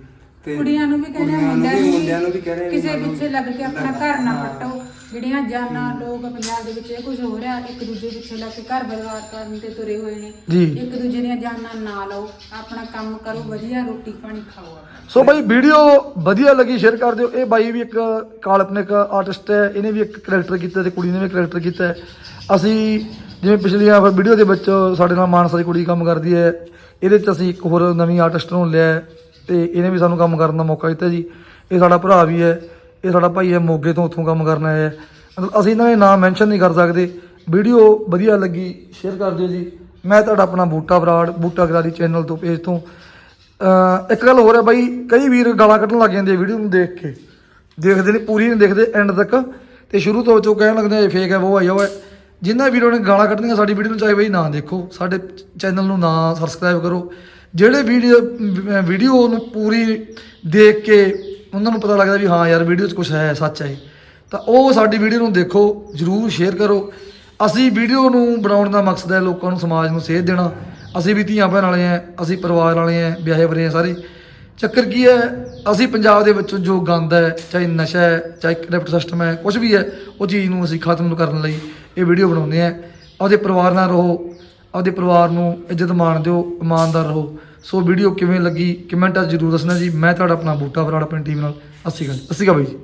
ਤੇ ਕੁੜੀਆਂ ਨੂੰ ਵੀ ਕਹਿੰਦੇ ਕੁੜੀਆਂ ਨੂੰ ਮੁੰਡਿਆਂ ਨੂੰ ਮੁੰਡਿਆਂ ਨੂੰ ਵੀ ਕਹਿੰਦੇ ਵੀ ਕਿਸੇ ਮੰਨ ਲਓ ਪਿੱਛੇ ਲੱਗ ਕੇ ਆਪਣਾ ਘਰ ਨਾ ਪੱਟੋ ਜਿਹੜੀਆਂ ਜਾਨਾਂ ਲੋਕ ਪੰਜਾਬ ਦੇ ਵਿੱਚ ਇਹ ਕੁਝ ਹੋ ਰਿਹਾ ਇੱਕ ਦੂਜੇ ਪਿੱਛੇ ਲੱਗ ਕੇ ਘਰ ਬਰਬਾਦ ਕਰਨ ਤੇ ਤੁਰੇ ਹੋਏ ਨੇ ਜੀ। ਇੱਕ ਦੂਜੇ ਦੀਆਂ ਜਾਨਾਂ ਨਾ ਲਓ ਆਪਣਾ ਕੰਮ ਕਰੋ ਵਧੀਆ ਰੋਟੀ ਪਾਣੀ ਖਾਓ ਸੋ ਬਾਈ ਵੀਡੀਓ ਵਧੀਆ ਲੱਗੀ ਸ਼ੇਅਰ ਕਰ ਦਿਓ ਇਹ ਬਾਈ ਵੀ ਇੱਕ ਕਾਲਪਨਿਕ ਆਰਟਿਸਟ ਹੈ ਇਹਨੇ ਵੀ ਇੱਕ ਕਰੈਕਟਰ ਕੀਤਾ ਤੇ ਕੁੜੀ ਨੇ ਵੀ ਕਰੈਕਟਰ ਕੀਤਾ ਹੈ। ਅਸੀਂ ਜਿਵੇਂ ਪਿਛਲੀਆਂ ਫਿਰ ਵੀਡੀਓ ਦੇ ਵਿੱਚ ਸਾਡੇ ਨਾਲ ਮਾਨਸਾ ਦੀ ਕੁੜੀ ਕੰਮ ਕਰਦੀ ਹੈ, ਇਹਦੇ 'ਚ ਅਸੀਂ ਇੱਕ ਹੋਰ ਨਵੀਂ ਆਰਟਿਸਟ ਨੂੰ ਲਿਆ ਹੈ ਤੇ ਇਹਨੇ ਵੀ ਸਾਨੂੰ ਕੰਮ ਕਰਨ ਦਾ ਮੌਕਾ ਦਿੱਤਾ ਜੀ। ਇਹ ਸਾਡਾ ਭਰਾ ਵੀ ਹੈ, ਇਹ ਸਾਡਾ ਭਾਈ ਹੈ, ਮੋਗੇ ਤੋਂ ਉੱਥੋਂ ਕੰਮ ਕਰਨ ਆਇਆ ਹੈ। ਮਤਲਬ ਅਸੀਂ ਇਹਨਾਂ ਦੇ ਨਾਮ ਮੈਂਸ਼ਨ ਨਹੀਂ ਕਰ ਸਕਦੇ। ਵੀਡੀਓ ਵਧੀਆ ਲੱਗੀ ਸ਼ੇਅਰ ਕਰ ਦਿਓ ਜੀ। ਮੈਂ ਤੁਹਾਡਾ ਆਪਣਾ ਬੂਟਾ ਬਰਾੜ, ਬੂਟਾ ਗਰਾਰੀ ਚੈਨਲ ਤੋਂ ਪੇਜ ਤੋਂ। ਇੱਕ ਗੱਲ ਹੋਰ ਹੈ ਬਾਈ, ਕਈ ਵੀਰ ਗਾਲਾਂ ਕੱਢਣ ਲੱਗ ਜਾਂਦੇ ਵੀਡੀਓ ਨੂੰ ਦੇਖ ਕੇ। ਦੇਖਦੇ ਨਹੀਂ, ਪੂਰੀ ਨਹੀਂ ਦੇਖਦੇ ਐਂਡ ਤੱਕ। ਤੇ ਸ਼ੁਰੂ ਤੋਂ ਵਿੱਚੋਂ ਕਹਿਣ ਲੱਗਦੇ ਆ ਫੇਕ ਹੈ, ਉਹ ਹੈ ਉਹ ਹੈ। ਜਿਨ੍ਹਾਂ ਵੀਰੋ ਨੇ ਗਾਲਾਂ ਕੱਢਣੀਆਂ ਸਾਡੀ ਵੀਡੀਓ ਨੂੰ, ਚਾਹੇ ਬਈ ਨਾ ਦੇਖੋ, ਸਾਡੇ ਚੈਨਲ ਨੂੰ ਨਾ ਸਬਸਕ੍ਰਾਈਬ ਕਰੋ। ਜਿਹੜੇ ਵੀਡੀਓ ਵੀਡੀਓ ਨੂੰ ਪੂਰੀ ਦੇਖ ਕੇ ਉਹਨਾਂ ਨੂੰ ਪਤਾ ਲੱਗਦਾ ਵੀ ਹਾਂ ਯਾਰ ਵੀਡੀਓ 'ਚ ਕੁਝ ਹੈ, ਸੱਚ ਹੈ। ਤਾਂ ਉਹ ਸਾਡੀ ਵੀਡੀਓ ਨੂੰ ਦੇਖੋ, ਜਰੂਰ ਸ਼ੇਅਰ ਕਰੋ। ਅਸੀਂ ਵੀਡੀਓ ਨੂੰ ਬਣਾਉਣ ਦਾ ਮਕਸਦ ਹੈ ਲੋਕਾਂ ਨੂੰ, ਸਮਾਜ ਨੂੰ ਸੇਧ ਦੇਣਾ। ਅਸੀਂ ਵੀ ਧੀਆਂ ਭੈਣ ਵਾਲੇ ਆ ਅਸੀਂ ਪਰਿਵਾਰ ਵਾਲੇ ਆ ਵਿਆਹੇ ਵਰੇ ਆ ਸਾਰੇ। ਚੱਕਰ ਕੀ ਹੈ, ਅਸੀਂ ਪੰਜਾਬ ਦੇ ਵਿੱਚੋਂ ਜੋ ਗੰਦ ਹੈ, ਚਾਹੇ ਨਸ਼ਾ ਹੈ, ਚਾਹੇ ਕਰਪਟ ਸਿਸਟਮ ਹੈ ਕੁਝ ਵੀ ਹੈ, ਉਹ ਚੀਜ਼ ਨੂੰ ਅਸੀਂ ਖਤਮ ਕਰਨ ਲਈ ਇਹ ਵੀਡੀਓ ਬਣਾਉਂਦੇ ਆ। ਆਪਦੇ ਪਰਿਵਾਰ ਨਾਲ ਰਹੋ, ਆਪਦੇ ਪਰਿਵਾਰ ਨੂੰ ਇੱਜ਼ਤ ਮਾਣ ਦਿਓ, ਇਮਾਨਦਾਰ ਰਹੋ। ਸੋ ਵੀਡੀਓ ਕਿਵੇਂ ਲੱਗੀ ਕਮੈਂਟਾਂ 'ਚ ਜ਼ਰੂਰ ਦੱਸਣਾ ਜੀ। ਮੈਂ ਤੁਹਾਡਾ ਆਪਣਾ ਬੂਟਾ ਬਰਾੜ ਆਪਣੀ ਟੀਮ ਨਾਲ। ਸਤਿ ਸ਼੍ਰੀ ਅਕਾਲ ਸਤਿ ਸ਼੍ਰੀ ਅਕਾਲ ਬਾਈ ਜੀ।